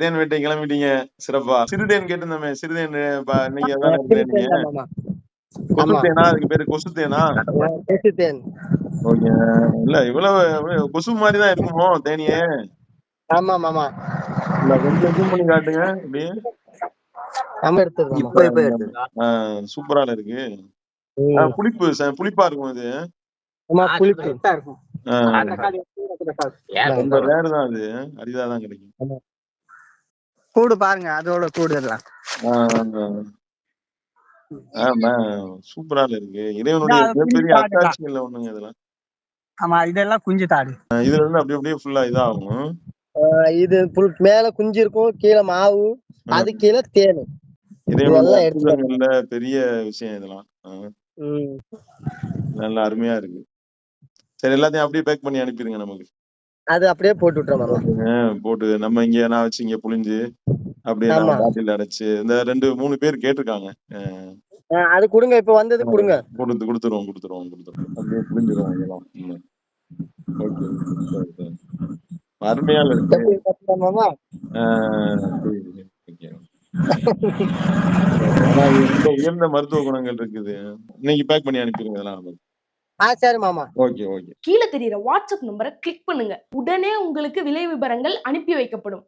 தேன் வேட்டை கிளம்பிட்டீங்க சிறப்பா. சிறுதேன் கேட்டிருந்தோமே சிறுதேன் நீங்க தான் மாமா கொசு ஆமா. தேனா அதுக்கு பேரு கொசு தேனா கொசு தேன் ஓகே. இல்ல இவ்வளவு கொசு மாதிரி தான் இருக்குமோ தேனியே? ஆமா மாமா இல்ல கொஞ்சம் zoom பண்ணி காட்டுங்க அப்படியே சூப்பரால இருக்கு. புளிப்பு புளிப்பா இருக்கும் இது ஆமா புளிப்பு. ரொம்ப ரேர் தான் அது. அரிதா தான் கிடைக்கும் கூடு பாருங்க அதோட கூடு எல்லாம் சூப்பரால இருக்கு. இறைவனுடைய மிகப்பெரிய. அத்தாட்சிகள்ல ஒண்ணுங்க இதெல்லாம் ஆமா இதெல்லாம் குஞ்சு தாடு. இதுல இருந்து அப்படி அப்படியே ஃபுல்லா இதாகும். ஆஹ் இது புல் மேல குஞ்சு இருக்கும் கீழே மாவு அது கீழே தேனு. இதெல்லாம் பெரிய விஷயம் இதெல்லாம். நல்ல அருமையா இருக்கு. சரி எல்லாத்தையும் அப்படியே பேக் பண்ணி அனுப்பிடுங்க நமக்கு. அது அப்படியே போட்டு விட்டுறோம் போட்டு நம்ம இங்க நான் வச்சு இங்க புளிஞ்சு அப்படியே. பாட்டில் அடைச்சு இந்த ரெண்டு மூணு பேர் கேட்டிருக்காங்க. அது கொடுங்க இப்ப வந்தது கொடுங்க. கொடுத்து கொடுத்துருவோம் கொடுத்துருவோம் கொடுத்துருவோம். அப்படியே புளிஞ்சிருவோம் இதெல்லாம். ஓகே. அருமையா உயர்ந்த மருத்துவ குணங்கள் இருக்குது? இன்னைக்கு பேக் பண்ணி அனுப்பிடுங்க இதெல்லாம் நமக்கு ஆ சரி மாமா. Okay okay. கீழே தெரியுற வாட்ஸ்அப் நம்பரை கிளிக் பண்ணுங்க. உடனே உங்களுக்கு விலை விவரங்கள் அனுப்பி வைக்கப்படும்.